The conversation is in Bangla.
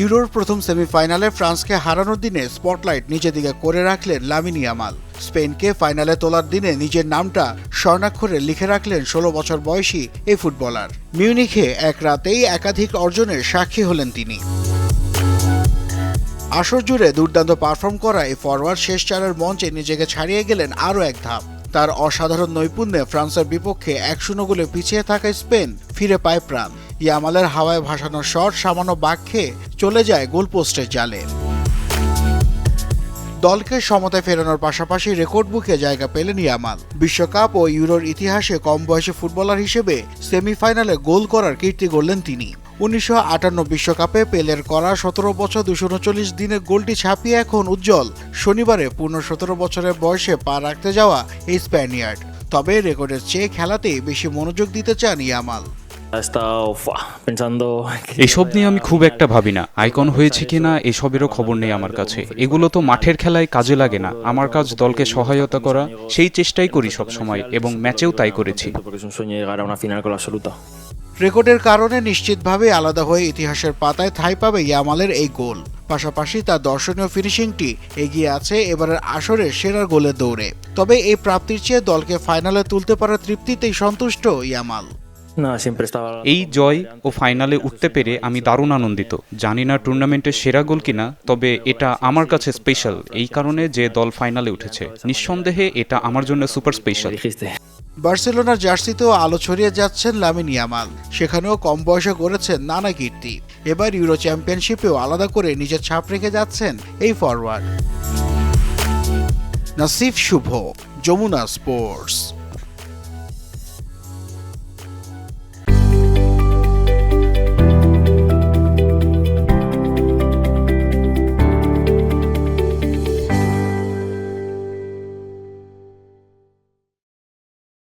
ইউরোর প্রথম সেমিফাইনালে ফ্রান্সকে হারানোর দিনে স্পটলাইট নিজের দিকে করে রাখলেন লামিনী আমাল স্পেনকে ফাইনালে তোলার দিনে নিজের নামটা স্বর্ণাক্ষরে লিখে রাখলেন ষোলো বছর বয়সী এই ফুটবলার। মিউনিখে এক রাতেই একাধিক অর্জনের সাক্ষী হলেন তিনি। আসর জুড়ে দুর্দান্ত পারফর্ম করা এই ফরওয়ার্ড শেষ চারের মঞ্চে নিজেকে ছাড়িয়ে গেলেন আরও এক ধাপ। তার অসাধারণ নৈপুণ্যে ফ্রান্সের বিপক্ষে এক শূন্য গোলে পিছিয়ে থাকা স্পেন ফিরে পায় প্রাণ। ইয়ামালের হাওয়ায় ভাসানো শট সামান্য বাক খেয়ে চলে যায় গোলপোস্টের জালে। দলকে সমতায় ফেরানোর পাশাপাশি রেকর্ড বুকে জায়গা পেলেন ইয়ামাল। বিশ্বকাপ ও ইউরোর ইতিহাসে কম বয়সী ফুটবলার হিসেবে সেমিফাইনালে গোল করার কীর্তি গড়লেন তিনি। উনিশশো আটান্ন বিশ্বকাপে পেলের করা সতেরো বছর দুশো উনচল্লিশ দিনে গোলটি ছাপিয়ে এখন উজ্জ্বল। শনিবারে পূর্ণ সতেরো বছরের বয়সে পা রাখতে যাওয়া এই স্প্যানিয়ার্ড। তবে রেকর্ডের চেয়ে খেলাতেই বেশি মনোযোগ দিতে চান ইয়ামাল। এসব নিয়ে আমি খুব একটা ভাবি না। আইকন হয়েছে কিনা এসবেরও খবর নেই আমার কাছে। এগুলো তো মাঠের খেলায় কাজে লাগে না। আমার কাজ দলকে সহায়তা করা সেই চেষ্টাই করি সব সময় এবং ম্যাচেও তাই করেছি. রেকর্ডের কারণে নিশ্চিতভাবে আলাদা হয়ে ইতিহাসের পাতায় ঠাঁই পাবে ইয়ামালের এই গোল। পাশাপাশি তার দর্শনীয় ফিনিশিংটি এগিয়ে আছে এবারের আসরে সেরার গোলের দৌড়ে। তবে এই প্রাপ্তির চেয়ে দলকে ফাইনালে তুলতে পারার তৃপ্তিতেই সন্তুষ্ট ইয়ামাল. এই জয় ও ফাইনালে উঠতে পেরে আমি দারুণ আনন্দিত। জানি না টুর্নামেন্টের সেরা গোল কিনা তবে এটা আমার কাছে স্পেশাল এই কারণে যে দল ফাইনালে উঠেছে নিঃসন্দেহে এটা আমার জন্য সুপার স্পেশাল বার্সেলোনার জার্সিতেও আলো ছড়িয়ে যাচ্ছেন লামিন ইয়ামাল। সেখানেও কম বয়সে করেছেন নানা কীর্তি। এবার ইউরো চ্যাম্পিয়নশিপেও আলাদা করে নিজের ছাপ রেখে যাচ্ছেন এই ফরওয়ার্ড নাসিফ শুভ যমুনা স্পোর্টস